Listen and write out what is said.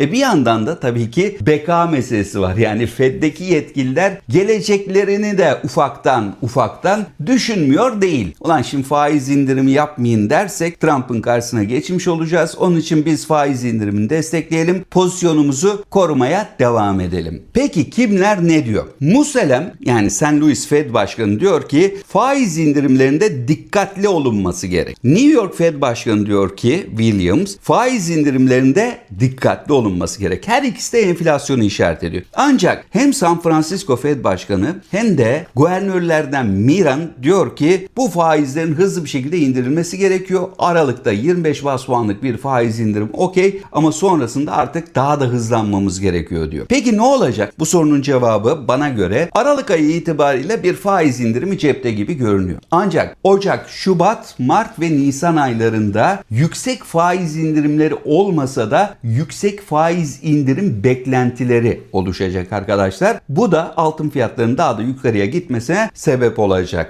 E bir yandan da tabii ki beka meselesi var. Yani Fed'deki yetkililer geleceklerini de ufaktan ufaktan düşünmüyor değil. Ulan şimdi faiz indirimi yapmayın dersek Trump'ın karşısına geçmiş olacağız. Onun için biz faiz indirimini destekleyelim. Pozisyonumuzu korumaya devam edelim. Peki kimler ne diyor? Muselem yani St. Louis Fed Başkanı diyor ki faiz indirimlerinde dikkatli olunması gerek. New York Fed Başkanı diyor ki Williams faiz indirimlerinde dikkatli olunması gerek. Her ikisi de enflasyonu işaret ediyor. Ancak hem San Francisco Fed Başkanı hem de guvernörlerden Miran diyor ki bu faizlerin hızlı bir şekilde indirilmesi gerekiyor. Aralıkta 25 bas puanlık bir faiz indirim okey ama sonrasında artık daha da hızlanmamız gerekiyor diyor. Peki ne olacak? Bu sorunun cevabı bana göre Aralık ayı itibariyle bir faiz indirimi cepte gibi görünüyor. Ancak Ocak, Şubat, Mart ve Nisan aylarında yüksek faiz indirimleri olmasa da yüksek faiz indirim beklentileri oluşacak arkadaşlar. Bu da altın fiyatlarının daha da yukarıya gitmesine sebep olacak.